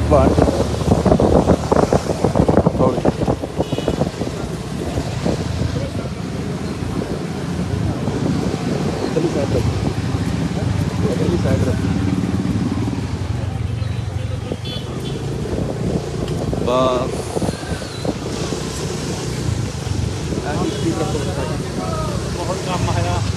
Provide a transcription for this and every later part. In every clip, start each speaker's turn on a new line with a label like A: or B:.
A: kewajiban Bah. Ah, ini. Mohon ramah.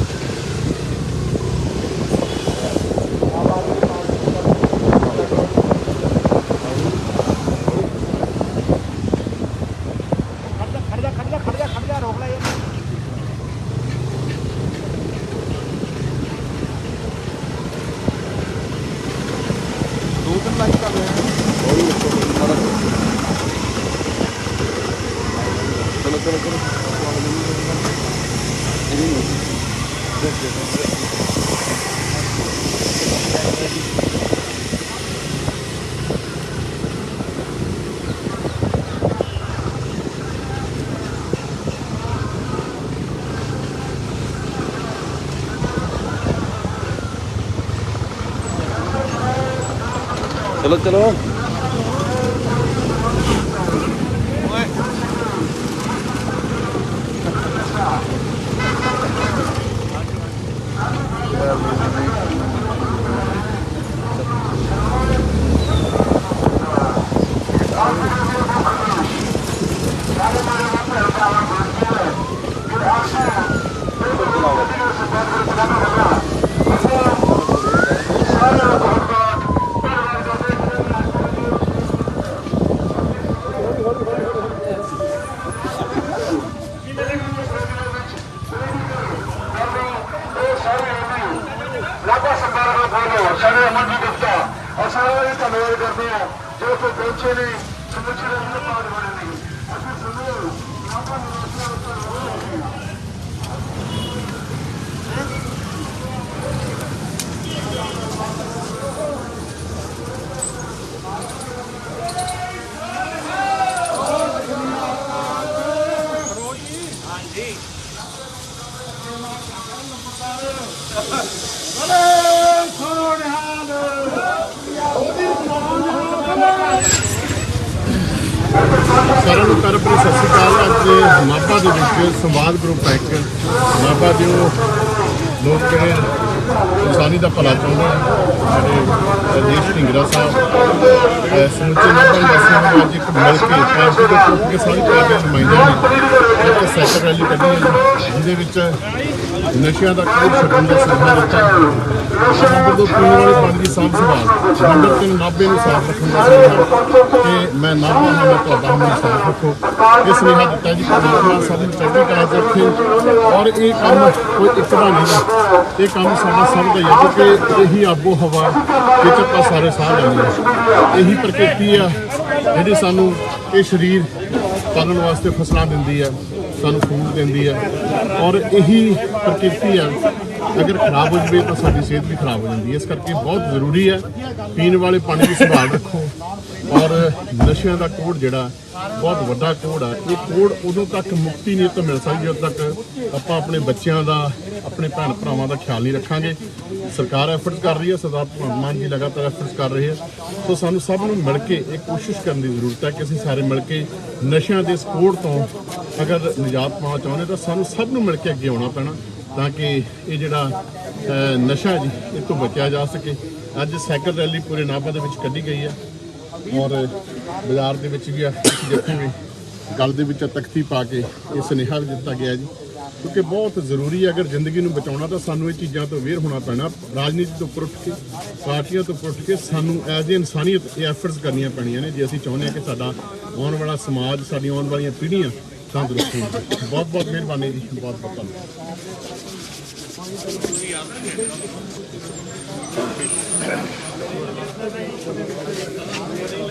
A: चलो चलो Well, ਸਾਰੇ ਧੰਨਵਾਦ ਕਰਦੇ ਹਾਂ ਜੋ ਕਿ ਪਹੁੰਚੇ ਨੇ ਸਮੁੱਚੇ ਰੰਗ ਪਾੜ ਬਣੇ ਨੇ ਅਸੀਂ ਸੁਣੋ ਲਾਭਾ ਨਿਵਾਸੀਆਂ ਉੱਤੇ
B: ਸਾਰਿਆਂ ਨੂੰ ਪਿਆਰ ਭਰੀ ਸਤਿ ਸ਼੍ਰੀ ਅਕਾਲ। ਅੱਜ ਨਾਭਾ ਦੇ ਵਿੱਚ ਸੰਵਾਦ ਗਰੁੱਪ ਹੈ ਇੱਕ। ਨਾਭਾ ਦੇ ਉਹ ਲੋਕ ਜਿਹੜੇ ਇਨਸਾਨੀ ਦਾ ਭਲਾ ਚਾਹੁੰਦੇ ਹਨ ਜਿਹੜੇ ਰਜੇਸ਼ ਢਿੰਗਰਾ ਸਾਹਿਬ ਸਮੁੱਚੇ ਨਾਭਾ ਨਿਵਾਸੀਆਂ ਨੂੰ ਅੱਜ ਇੱਕ ਮਿਲ ਕੇ ਪਾਰਟੀ ਦੇ ਟੁੱਟ ਕੇ ਸਾਰੀ ਪਾਰਟੀ ਦੇ ਨੁਮਾਇੰਦਿਆਂ ਨੇ। ਇੱਕ ਸਾਈਕਲ ਰੈਲੀ ਕੱਢੀ ਹੈ, ਜਿਹਦੇ ਵਿੱਚ ਨਸ਼ਿਆਂ ਦਾ ਕੋਈ ਛੱਡਣ ਦਾ ਸੁਝਾਅ ਦਿੱਤਾ ਨੰਬਰ ਦੋ ਪੀਣ ਵਾਲੇ ਪਾਣੀ ਦੀ ਸਾਂਭ ਸੰਭਾਲ ਨੰਬਰ ਤਿੰਨ ਨਾਭੇ ਨੂੰ ਸਾਫ਼ ਰੱਖਣ ਦਾ ਸੁਝਾਅ ਮੈਂ ਨਾਭਾ ਹਾਂ ਤੁਹਾਡਾ ਹਮੇਸ਼ਾ ਸਾਫ਼ ਰੱਖੋ। ਇਹ ਸੁਨੇਹਾ ਦਿੱਤਾ ਜੀ ਪਰਮਾਤਮਾ ਸਭ ਨੂੰ ਚੜ੍ਹਦੀ ਰੱਖੇ ਔਰ ਇਹ ਕੰਮ ਕੋਈ ਇੱਕ ਦਾ ਨਹੀਂ ਗਾ। ਇਹ ਕੰਮ ਸਾਡਾ ਸਭ ਦਾ ਹੀ ਹੈ ਕਿਉਂਕਿ ਇਹੀ ਆਬੋ ਹਵਾ ਵਿੱਚ ਆਪਾਂ ਸਾਰੇ ਸਾਹ ਲੈਂਦੇ ਹਾਂ। ਇਹੀ ਪ੍ਰਕਿਰਤੀ ਆ ਜਿਹੜੀ ਸਾਨੂੰ ਇਹ ਸਰੀਰ ਪਾਲਣ ਵਾਸਤੇ ਫਸਲਾਂ ਦਿੰਦੀ ਆ, ਸਾਨੂੰ ਫੂਡ ਦਿੰਦੀ ਆ। ਔਰ ਇਹੀ ਪ੍ਰਕਿਰਤੀ ਆ, ਅਗਰ ਖਰਾਬ ਹੋ ਜਵੇ ਤਾਂ ਸਾਡੀ ਸਿਹਤ ਵੀ ਖਰਾਬ ਹੋ ਜਾਂਦੀ ਹੈ। ਇਸ ਕਰਕੇ ਬਹੁਤ ਜ਼ਰੂਰੀ ਹੈ ਪੀਣ ਵਾਲੇ ਪਾਣੀ ਦੀ ਸੰਭਾਲ ਰੱਖੋ। ਔਰ ਨਸ਼ਿਆਂ ਦਾ ਕੋੜ ਜਿਹੜਾ, ਬਹੁਤ ਵੱਡਾ ਕੋੜ ਆ। ਇਹ ਕੋੜ ਉਦੋਂ ਤੱਕ ਮੁਕਤੀ ਨਹੀਂ ਤੋਂ ਮਿਲ ਸਕਦੀ, ਜਦੋਂ ਤੱਕ ਆਪਾਂ ਆਪਣੇ ਬੱਚਿਆਂ ਦਾ, ਆਪਣੇ ਭੈਣ ਭਰਾਵਾਂ ਦਾ ਖਿਆਲ ਨਹੀਂ ਰੱਖਾਂਗੇ। ਸਰਕਾਰ ਐਫਰਟਸ ਕਰ ਰਹੀ ਹੈ, ਸਰਦਾਰ ਭਗਵੰਤ ਮਾਨ ਜੀ ਲਗਾਤਾਰ ਐਫਰਟਸ ਕਰ ਰਹੇ ਆ ਸੋ ਸਾਨੂੰ ਸਭ ਨੂੰ ਮਿਲ ਕੇ ਇਹ ਕੋਸ਼ਿਸ਼ ਕਰਨ ਦੀ ਜ਼ਰੂਰਤ ਹੈ ਕਿ ਅਸੀਂ ਸਾਰੇ ਮਿਲ ਕੇ ਨਸ਼ਿਆਂ ਦੇ ਇਸ ਤੋਂ ਅਗਰ ਨਿਜਾਤ ਪਾਉਣਾ ਚਾਹੁੰਦੇ ਤਾਂ ਸਾਨੂੰ ਸਭ ਨੂੰ ਮਿਲ ਕੇ ਅੱਗੇ ਆਉਣਾ ਪੈਣਾ, ਤਾਂ ਕਿ ਇਹ ਜਿਹੜਾ ਨਸ਼ਾ ਜੀ, ਇਹ ਤੋਂ ਬਚਿਆ ਜਾ ਸਕੇ। ਅੱਜ ਸਾਈਕਲ ਰੈਲੀ ਪੂਰੇ ਨਾਭਾ ਦੇ ਵਿੱਚ ਕੱਢੀ ਗਈ ਹੈ। ਔਰ ਬਾਜ਼ਾਰ ਦੇ ਵਿੱਚ ਵੀ ਆ ਤੁਸੀਂ ਦੇਖੋਗੇ ਗਲ ਦੇ ਵਿੱਚ ਤਖਤੀ ਪਾ ਕੇ ਇਹ ਸੁਨੇਹਾ ਵੀ ਦਿੱਤਾ ਗਿਆ ਜੀ। ਕਿਉਂਕਿ ਬਹੁਤ ਜ਼ਰੂਰੀ ਹੈ, ਅਗਰ ਜ਼ਿੰਦਗੀ ਨੂੰ ਬਚਾਉਣਾ ਤਾਂ ਸਾਨੂੰ ਇਹ ਚੀਜ਼ਾਂ ਤੋਂ ਅਵੇਅਰ ਹੋਣਾ ਪੈਣਾ, ਰਾਜਨੀਤੀ ਤੋਂ ਉੱਪਰ ਉੱਠ ਕੇ, ਪਾਰਟੀਆਂ ਤੋਂ ਉੱਪਰ ਉੱਠ ਕੇ ਸਾਨੂੰ ਐਜ਼ ਏ ਇਨਸਾਨੀਅਤ, ਇਹ ਐਫਰਟਸ ਕਰਨੀਆਂ ਪੈਣੀਆਂ ਨੇ। ਜੇ ਅਸੀਂ ਚਾਹੁੰਦੇ ਹਾਂ ਕਿ ਸਾਡਾ ਆਉਣ ਵਾਲਾ ਸਮਾਜ ਸਾਡੀ ਆਉਣ ਵਾਲੀਆਂ ਪੀੜ੍ਹੀਆਂ ਤੰਦਰੁਸਤ ਹੋਣ। ਬਹੁਤ ਬਹੁਤ ਮਿਹਰਬਾਨੀ ਜੀ ਬਹੁਤ ਬਹੁਤ ਧੰਨਵਾਦ। フフフ。